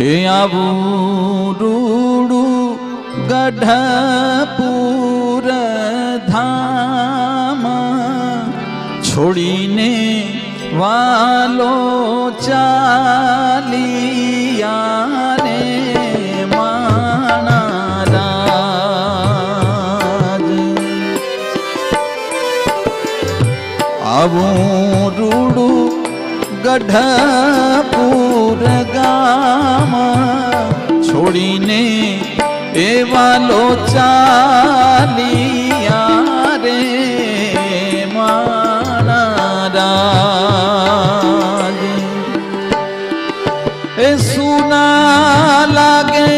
એ આવું રૂડું ગઢપુર ધામ છોડીને વાલો ચાલિયા આવું રૂડું ગઢપુર ગામ છોડીને એવા લો ચાલિયા રે મારા એ સુના લાગે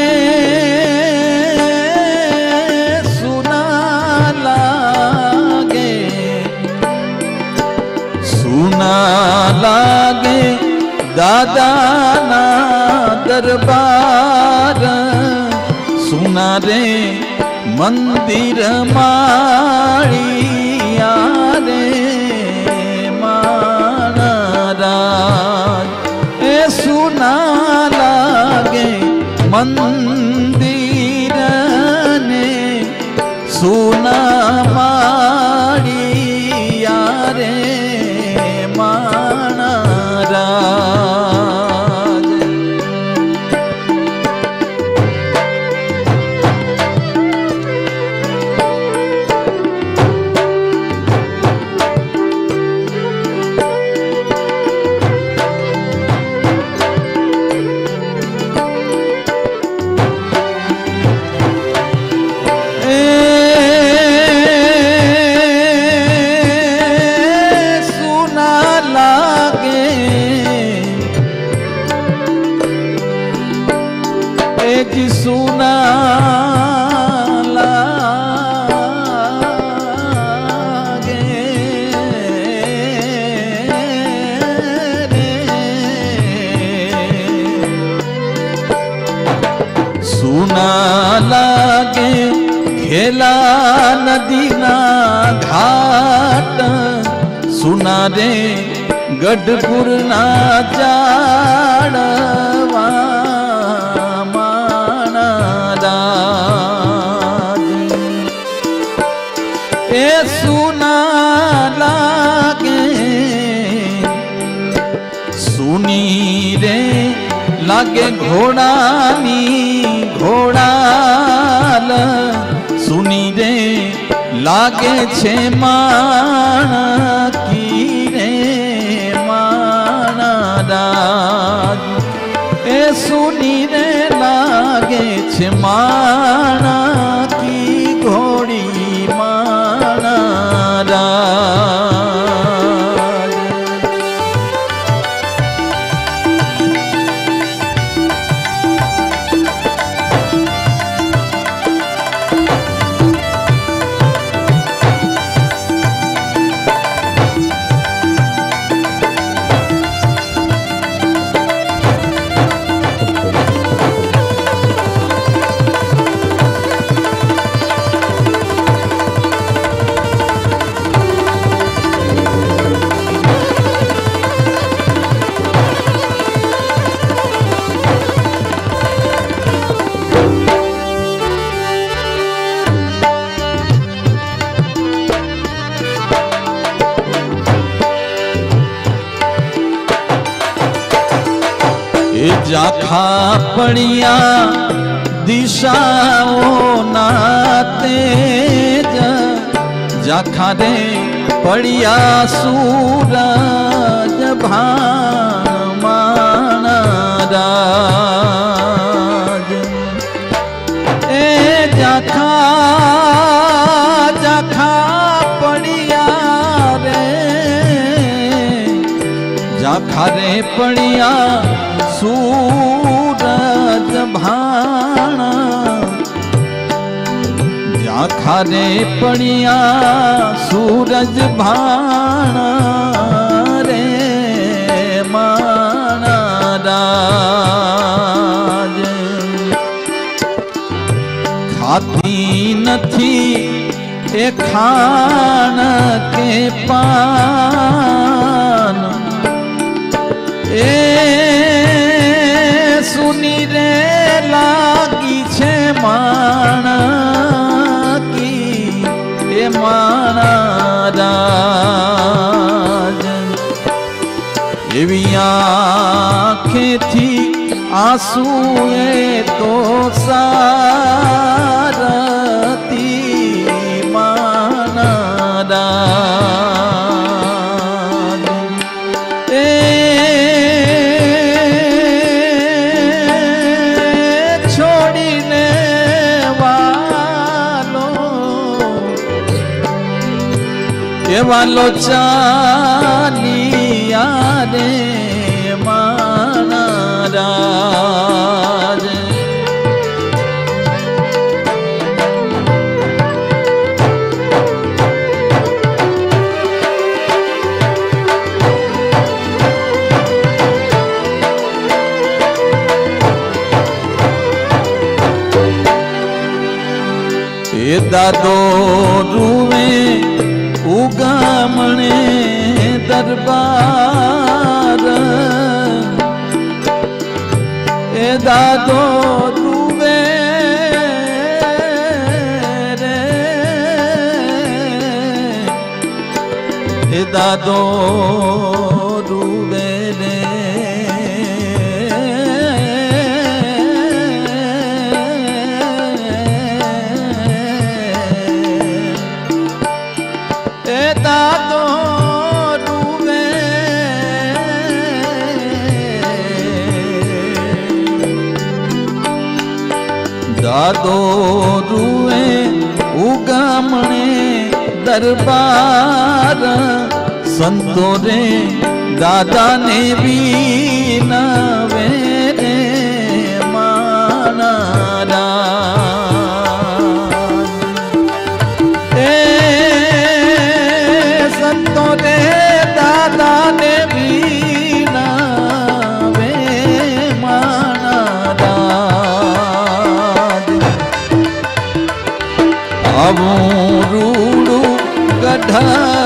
દાદાના દરબાર. સુના રે મંદિર માળિયા રે માણરાજ એ સુના લાગે મંદિર ને સુના નદીના ઘાટ સુના રે ગઢપુરના જાડવા માણરાજ એ સુના લાગે સુની રે લાગે ઘોડાની ઘોડાલ સુની રે લાગે છે માણકી રે માણરાજ. એ સુની રે લાગે છે માણકી ઘોડી માણરાજ. જાખા પણિયા દિશાઓ ના તેજ જાખા રે પડિયા સૂરજ ભાણ માણરાજ એ જાખા જાખા પડિયા રે જાખરે પડિયા સૂરજ ભાણા જાખરે પડિયા સૂરજ ભાણા રે માણરાજ ખાતી નથી એ ખાણ કે પાન. એ માણા એ માણા રાજ એવી આંખેથી આંસુ તો વાલો ચાલિયા રે માના રાજ એ દાદો રૂવે ઉગામણે દરબાર. એ દાદો તુવે રે. એ દાદો દાદો રૂવે ઉગામણે દરબાર સંતો રે દાદાને વિનવે રે માના. રે દાદા ને માનારાજ આવું રૂડું ગઢપુર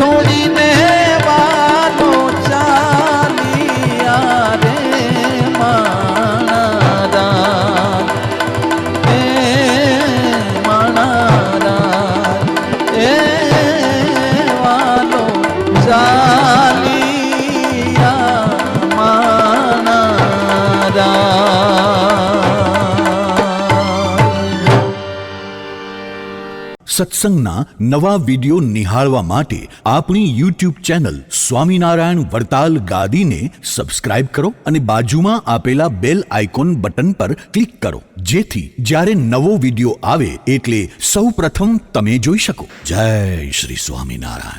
એ સત્સંગના નવા વિડિયો નિહાળવા માટે આપણી યુટ્યુબ ચેનલ સ્વામિનારાયણ વડતાલ ગાદીને સબસ્ક્રાઇબ કરો અને બાજુમાં આપેલા બેલ આઇકોન બટન પર ક્લિક કરો. જેથી જ્યારે નવો વિડિયો આવે એટલે સૌ પ્રથમ તમે જોઈ શકો. જય શ્રી સ્વામિનારાયણ.